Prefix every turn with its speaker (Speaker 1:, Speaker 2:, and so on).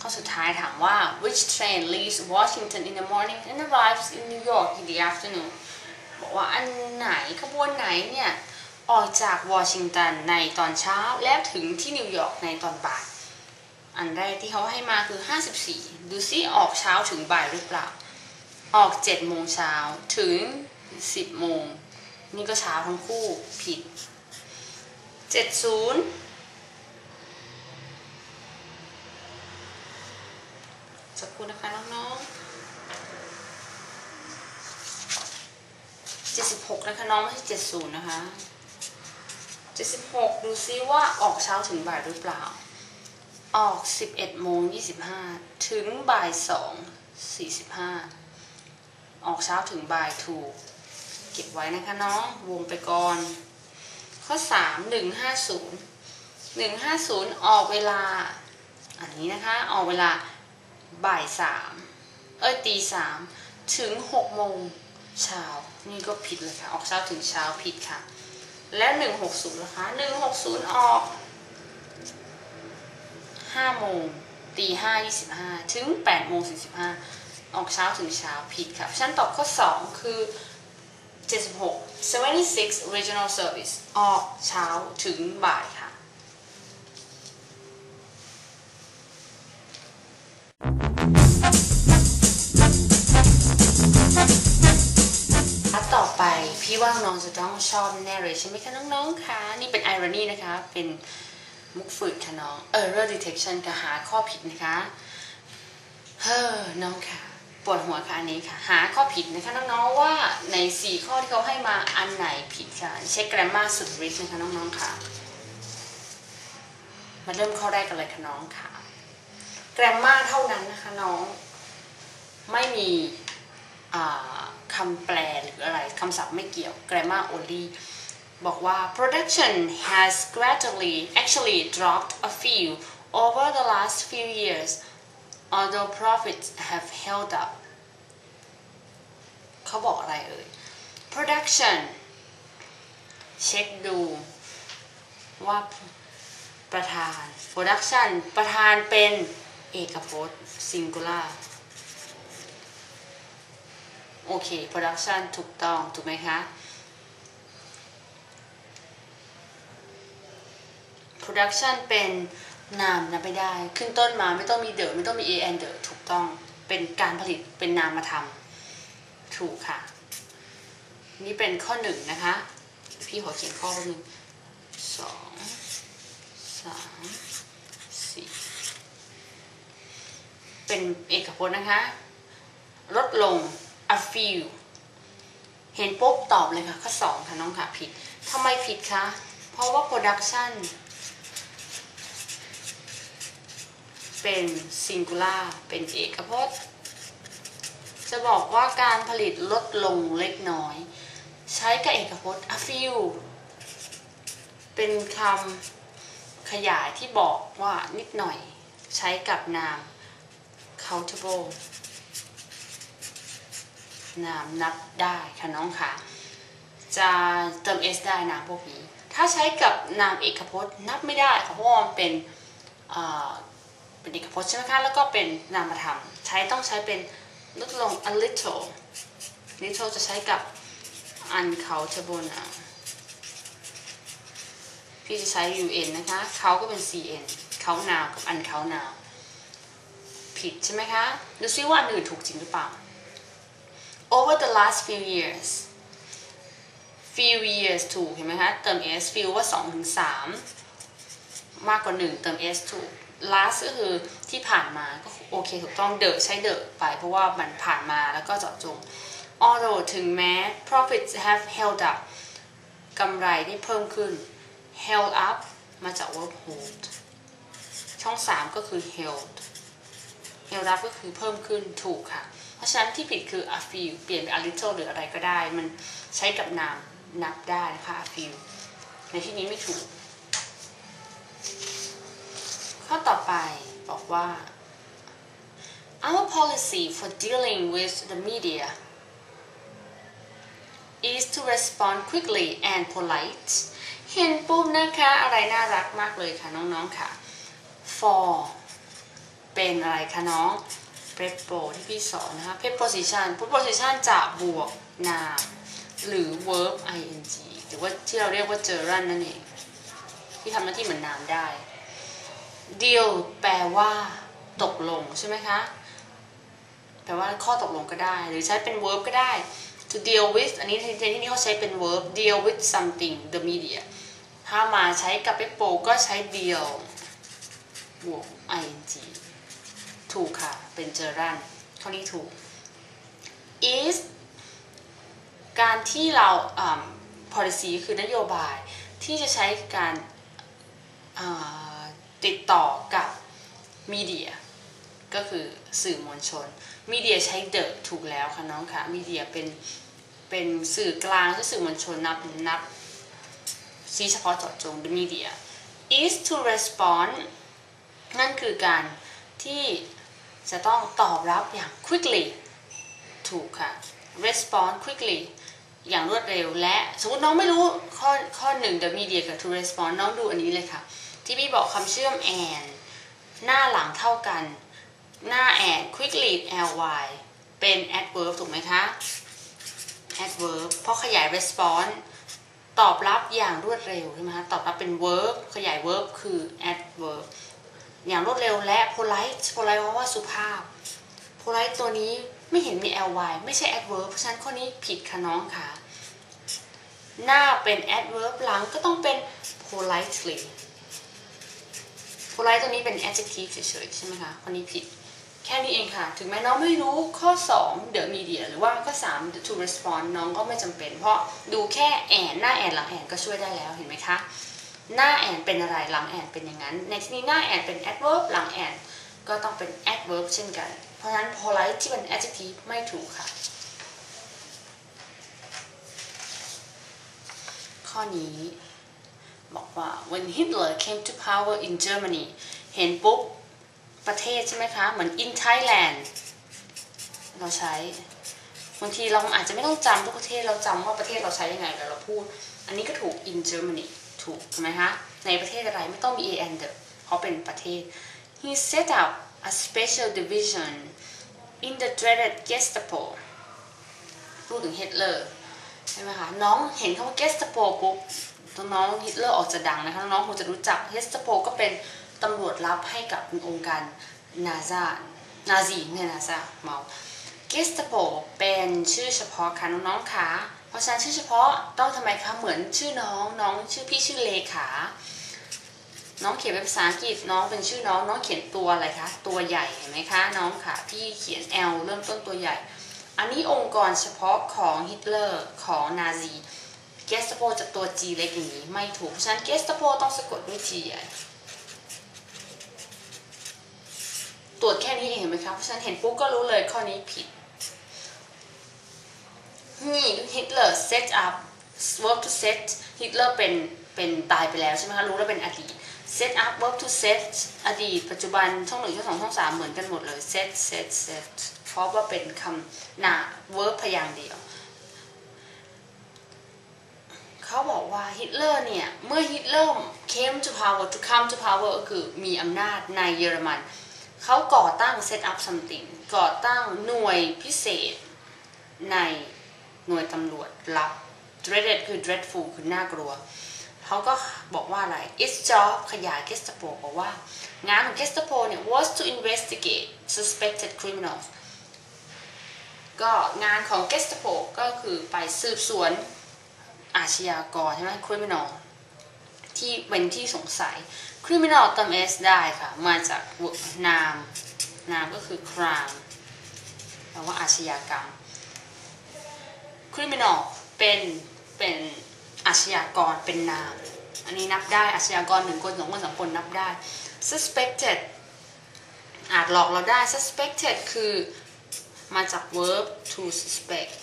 Speaker 1: ข้อสุดท้ายถามว่า which train leaves Washington in the morning and arrives in New York in the afternoon บอกว่าอันไหนขบวนไหนเนี่ย ออกจากวอชิงตันในตอนเช้าแล้วถึงที่นิวยอร์กในตอนบ่าย อันแรกที่เขาให้มาคือ 54 ดูซิออกเช้าถึงบ่ายหรือเปล่า ออก 7 โมงเช้าถึง 10 โมง นี่ก็เช้าทั้งคู่ผิด 70 สักครู่นะคะน้องๆ76นะคะน้องไม่ใช่70นะคะ76ดูซิว่าออกเช้าถึงบ่ายหรือเปล่า ออก11โมง25ถึงบ่าย2 45ออกเช้าถึงบ่ายถูก เก็บไว้นะคะน้องวงไปก่อน ข้อ3 150 150ออกเวลา อันนี้นะคะ ออกเวลา บ่ายสามเอ้ยตีสามถึงหกโมงเช้านี่ก็ผิดเลยค่ะ ออกเช้าถึงเช้าผิดค่ะ แล้วหนึ่งหกศูนย์นะคะหนึ่งหกศูนย์ออกห้าโมงตีห้ายี่สิบห้าถึงแปดโมงสี่สิบห้าออกเช้าถึงเช้าผิดค่ะฉันตอบข้อสองคือเจ็ดสิบหก76 regional service ออกเช้าถึงบ่ายค่ะ ต่อไปพี่ว่าน้องจะต้องชอบแน่เลยใช่ไหมคะน้องๆคะนี่เป็นไอรอนีนะคะ เป็นมุกฝึกค่ะน้อง error detection ค่ะหาข้อผิดนะคะ เฮ้อน้องค่ะปวดหัวค่ะอันนี้ค่ะ หาข้อผิดนะคะน้องๆว่าใน 4 ข้อที่เขาให้มาอันไหนผิดค่ะ เช็ค grammar สุดฤทธิ์นะคะน้องๆค่ะ มาเริ่มข้อแรกกันเลยค่ะน้องค่ะ grammar เท่านั้นนะคะน้อง ไม่มีคำแปลหรืออะไรคำศัพท์ไม่เกี่ยว grammar only บอกว่า production has gradually actually dropped a few over the last few years although profits have held up เขาบอกอะไรเอ่ย production เช็คดูว่าประธาน production ประธานเป็น เอกพจน์ singular โอเค production ถูกต้อง ถูกไหมคะ production เป็นนามนะไม่ได้ ขึ้นต้นมาไม่ต้องมีเดอไม่ต้องมี a and เดอถูกต้อง เป็นการผลิต เป็นนามธรรม ถูกค่ะ นี่เป็นข้อหนึ่งนะคะ พี่ขอเขียนข้อหนึ่งสองสามสี่ เป็นเอกพจน์นะคะ ลดลง a few เห็นปุ๊บตอบเลยค่ะ ข้อสองค่ะน้องค่ะผิดทำไมผิดคะ เพราะว่า production เป็น singular เป็นเอกพจน์ จะบอกว่าการผลิตลดลงเล็กน้อย ใช้กับเอกพจน์ a few เป็นคำขยายที่บอกว่านิดหน่อย ใช้กับนาม countable นามนับได้ค่ะน้องค่ะจะเติม s ได้นามพวกนี้ ถ้าใช้กับนามเอกพจน์นับไม่ได้ค่ะเพราะว่ามันเป็นเป็นเอกพจน์ใช่ไหมคะแล้วก็เป็นนามธรรม ใช้ต้องใช้เป็นลดลง a little little จะใช้กับ uncountable นะพี่จะใช้ un นะคะ เขาก็เป็น cn เขานาวกับ uncount นาว ผิดใช่ไหมคะ ดูซิว่าอันอื่นถูกจริงหรือเปล่า over the last few years few years ถูกเห็นไหมคะเติม s few ว่า2ถึง3มากกว่า 1 เติม s ถูก last ก็คือที่ผ่านมาก็โอเคถูกต้องเด e ใช้เด e ไปเพราะว่ามันผ่านมาแล้วก็เจาะจง although ถึงแม้ profits have held up กำไรได้เพิ่มขึ้น held up มาจาก verb hold ช่อง 3 ก็คือ held held up ก็คือเพิ่มขึ้นถูกค่ะ เพราะฉะนั้นที่ผิดคือ a few เปลี่ยนเป็น a little หรืออะไรก็ได้ มันใช้กับนามนับได้นะคะ a few ในที่นี้ไม่ถูก ข้อต่อไปบอกว่า our policy for dealing with the media is to respond quickly and polite เห็นปุ๊บนะคะ อะไรน่ารักมากเลยค่ะน้องๆค่ะ for เป็นอะไรคะน้อง prepo ที่พี่สอนนะคะ preposition preposition จะบวก noun หรือ verb ing หรือว่าที่เราเรียกว่า gerund นั่นเอง ที่ทำหน้าที่เหมือนนามได้ deal แปลว่าตกลงใช่ไหมคะ แปลว่าข้อตกลงก็ได้ หรือใช้เป็น verb ก็ได้ to deal with อันนี้ในที่นี้เขาใช้เป็น verb deal with something the media ถ้ามาใช้กับเปโปก็ใช้ deal บวก ing ถูกค่ะ เป็นเจอรันข้อนี้ถูก is การที่เรา policy คือนโยบายที่จะใช้การติดต่อกับมีเดียก็คือสื่อมวลชนมีเดียใช้ the ถูกแล้วค่ะน้องค่ะมีเดียเป็นเป็นสื่อกลางที่สื่อมวลชนนับนับชี้เฉพาะเจาะจง the media is to respond นั่นคือการที่ จะต้องตอบรับอย่าง quickly ถูกค่ะ respond quickly อย่างรวดเร็ว และสมมติน้องไม่รู้ข้อข้อหนึ่ง the media กับ to respond น้องดูอันนี้เลยค่ะ ที่พี่บอกคำเชื่อม and หน้าหลังเท่ากัน หน้า and quickly ly เป็น adverb ถูกไหมคะ adverb เพราะขยาย response ตอบรับอย่างรวดเร็วใช่ไหมคะ ตอบรับเป็น verb ขยาย verb คือ adverb อย่างรวดเร็วและ polite polite เพราะว่าสุภาพ polite ตัวนี้ไม่เห็นมี ly ไม่ใช่ adverb เพราะฉะนั้นข้อนี้ผิดค่ะน้องค่ะ หน้าเป็น adverb หลังก็ต้องเป็น politely polite ตัวนี้เป็น adjective เฉยๆใช่ไหมคะข้อนี้ผิด แค่นี้เองค่ะ ถึงแม้น้องไม่รู้ข้อ 2 the media หรือว่าข้อ 3 the to respond น้องก็ไม่จำเป็น เพราะดูแค่แอนหน้าแอนหลังแอนก็ช่วยได้แล้วเห็นไหมคะ หน้าแอนเป็นอะไรหลังแอนเป็นอย่างนั้น ในที่นี้หน้าแอนเป็น adverb หลังแอนก็ต้องเป็น adverb เช่นกัน เพราะฉะนั้น polite ที่เป็น adjective ไม่ถูกค่ะ ข้อนี้บอกว่า when Hitler came to power in Germany เห็นปุ๊บ ประเทศใช่ไหมคะ เหมือน in Thailand เราใช้ บางทีเราอาจจะไม่ต้องจำทุกประเทศเราจำว่าประเทศเราใช้ยังไงแต่เราพูด อันนี้ก็ถูก in Germany ถูกใช่ไหมคะในประเทศอะไรไม่ต้องมี and เพราเป็นประเทศ he set up a special division in the dreaded Gestapo พูดถึงฮิตเลอร์ใช่ไหมคะน้องเห็นคำว่า Gestapo ปุ๊บน้องฮิตเลอร์ออกจะดังนะคะน้องคงจะรู้จัก Gestapo ก็เป็นตำรวจลับให้กับองค์การนาซานาซีเนี่ยนาซาเมา Gestapo เป็นชื่อเฉพาะค่ะน้องๆค่ะ เพราะฉะนั้นชื่อเฉพาะต้องทำไมคะเหมือนชื่อน้องน้องชื่อพี่ชื่อเลขา น้องเขียนเป็นภาษาอังกฤษน้องเป็นชื่อน้องน้องเขียนตัวอะไรคะตัวใหญ่เห็นไหมคะน้องค่ะพี่เขียน L เริ่มต้นตัวใหญ่ อันนี้องค์กรเฉพาะของฮิตเลอร์ของนาซีเกสโปจะตัว G เล็กนี้ไม่ถูกเพราะฉะนั้นเกสโปต้องสะกดด้วย G ใหญ่ตรวจแค่นี้เองเห็นไหมคะเพราะฉะนั้นเห็นปุ๊บก็รู้เลยข้อนี้ผิด นี่ Hitler set up verb to set Hitler เป็นเป็นตายไปแล้วใช่ไหมคะรู้แล้วเป็นอดีต set up verb to set อดีตปัจจุบันช่องหนึ่งช่องสองช่องสามเหมือนกันหมดเลย set set set เพราะว่าเป็นคำหนา verb พยางค์เดียวเขาบอกว่าฮิตเลอร์เนี่ย เมื่อฮิตเลอร์ came to power to come to power ก็คือมีอำนาจในเยอรมัน เขาก่อตั้ง set up something ก่อตั้งหน่วยพิเศษใน หน่วยตำรวจลับ dreaded คือ dreadful คือน่ากลัว เขาก็บอกว่าอะไร its job ขยาย Gestapo บอกว่างานของ Gestapo เนี่ย was to investigate suspected criminals ก็งานของ Gestapo ก็คือไปสืบสวนอาชญากรใช่ไหม criminal ที่เป็นที่สงสัย criminal เติม s ได้ค่ะ มาจากนาม นามก็คือ crime แปลว่าอาชญากรรม criminal เป็นเป็นอาชญากรเป็นนาม อันนี้นับได้อาชญากรหนึ่งคนสองคนสามคนนับได้ suspected อาจหลอกเราได้ suspected คือมาจาก verb to suspect